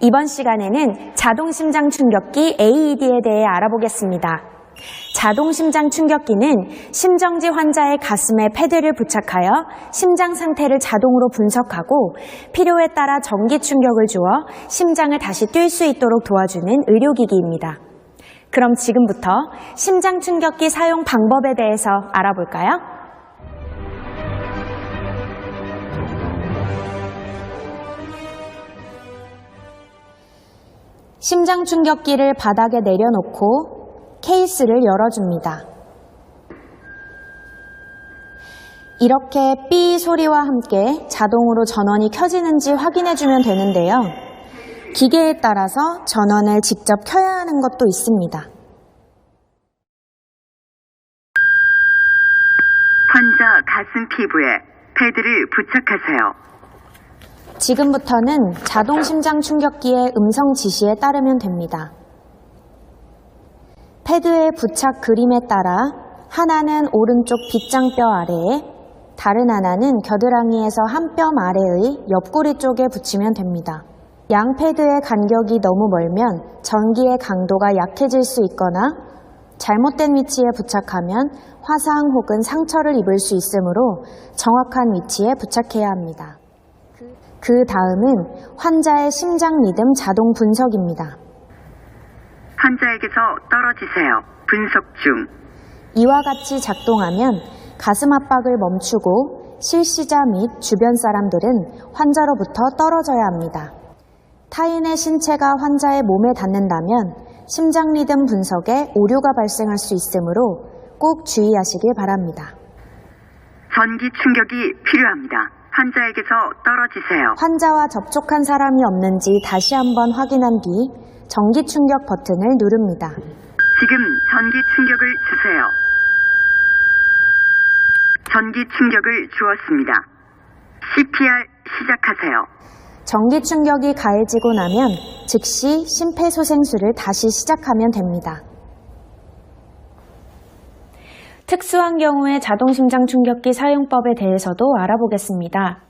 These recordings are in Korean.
이번 시간에는 자동 심장 충격기 AED에 대해 알아보겠습니다. 자동 심장 충격기는 심정지 환자의 가슴에 패드를 부착하여 심장 상태를 자동으로 분석하고 필요에 따라 전기 충격을 주어 심장을 다시 뛸 수 있도록 도와주는 의료기기입니다. 그럼 지금부터 심장 충격기 사용 방법에 대해서 알아볼까요? 심장 충격기를 바닥에 내려놓고 케이스를 열어줍니다. 이렇게 삐 소리와 함께 자동으로 전원이 켜지는지 확인해주면 되는데요. 기계에 따라서 전원을 직접 켜야 하는 것도 있습니다. 환자 가슴 피부에 패드를 부착하세요. 지금부터는 자동 심장 충격기의 음성 지시에 따르면 됩니다. 패드의 부착 그림에 따라 하나는 오른쪽 빗장뼈 아래에 다른 하나는 겨드랑이에서 한 뼘 아래의 옆구리 쪽에 붙이면 됩니다. 양 패드의 간격이 너무 멀면 전기의 강도가 약해질 수 있거나 잘못된 위치에 부착하면 화상 혹은 상처를 입을 수 있으므로 정확한 위치에 부착해야 합니다. 그 다음은 환자의 심장 리듬 자동 분석입니다. 환자에게서 떨어지세요. 분석 중. 이와 같이 작동하면 가슴 압박을 멈추고 실시자 및 주변 사람들은 환자로부터 떨어져야 합니다. 타인의 신체가 환자의 몸에 닿는다면 심장 리듬 분석에 오류가 발생할 수 있으므로 꼭 주의하시길 바랍니다. 전기 충격이 필요합니다. 환자에게서 떨어지세요. 환자와 접촉한 사람이 없는지 다시 한번 확인한 뒤 전기 충격 버튼을 누릅니다. 지금 전기 충격을 주세요. 전기 충격을 주었습니다. CPR 시작하세요. 전기 충격이 가해지고 나면 즉시 심폐소생술을 다시 시작하면 됩니다. 특수한 경우의 자동심장 충격기 사용법에 대해서도 알아보겠습니다.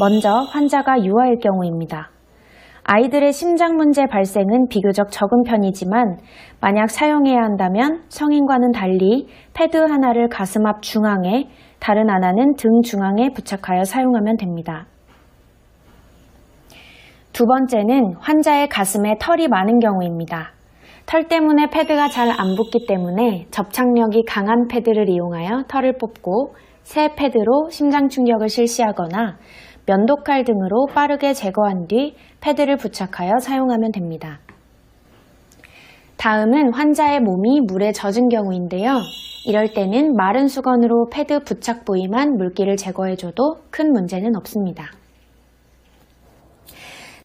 먼저 환자가 유아일 경우입니다. 아이들의 심장 문제 발생은 비교적 적은 편이지만 만약 사용해야 한다면 성인과는 달리 패드 하나를 가슴 앞 중앙에 다른 하나는 등 중앙에 부착하여 사용하면 됩니다. 두 번째는 환자의 가슴에 털이 많은 경우입니다. 털 때문에 패드가 잘 안 붙기 때문에 접착력이 강한 패드를 이용하여 털을 뽑고 새 패드로 심장 충격을 실시하거나 면도칼 등으로 빠르게 제거한 뒤 패드를 부착하여 사용하면 됩니다. 다음은 환자의 몸이 물에 젖은 경우인데요. 이럴 때는 마른 수건으로 패드 부착 부위만 물기를 제거해줘도 큰 문제는 없습니다.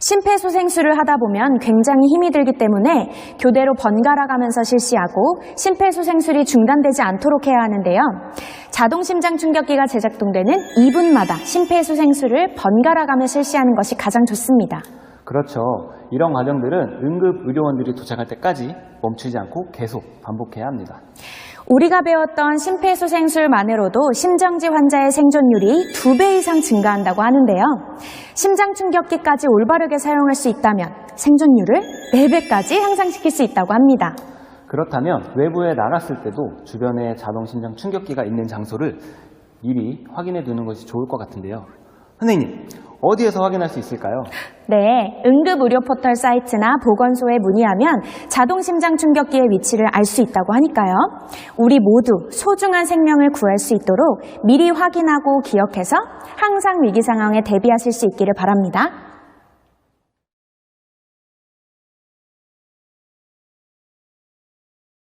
심폐소생술을 하다 보면 굉장히 힘이 들기 때문에 교대로 번갈아 가면서 실시하고 심폐소생술이 중단되지 않도록 해야 하는데요. 자동 심장 충격기가 제작동되는 2분마다 심폐소생술을 번갈아 가며 실시하는 것이 가장 좋습니다. 그렇죠. 이런 과정들은 응급 의료원들이 도착할 때까지 멈추지 않고 계속 반복해야 합니다. 우리가 배웠던 심폐소생술만으로도 심정지 환자의 생존율이 두배 이상 증가한다고 하는데요. 심장 충격기까지 올바르게 사용할 수 있다면 생존율을 4배까지 향상시킬 수 있다고 합니다. 그렇다면 외부에 나갔을 때도 주변에 자동 심장 충격기가 있는 장소를 미리 확인해 두는 것이 좋을 것 같은데요. 선생님, 어디에서 확인할 수 있을까요? 네, 응급의료 포털 사이트나 보건소에 문의하면 자동 심장 충격기의 위치를 알 수 있다고 하니까요. 우리 모두 소중한 생명을 구할 수 있도록 미리 확인하고 기억해서 항상 위기 상황에 대비하실 수 있기를 바랍니다.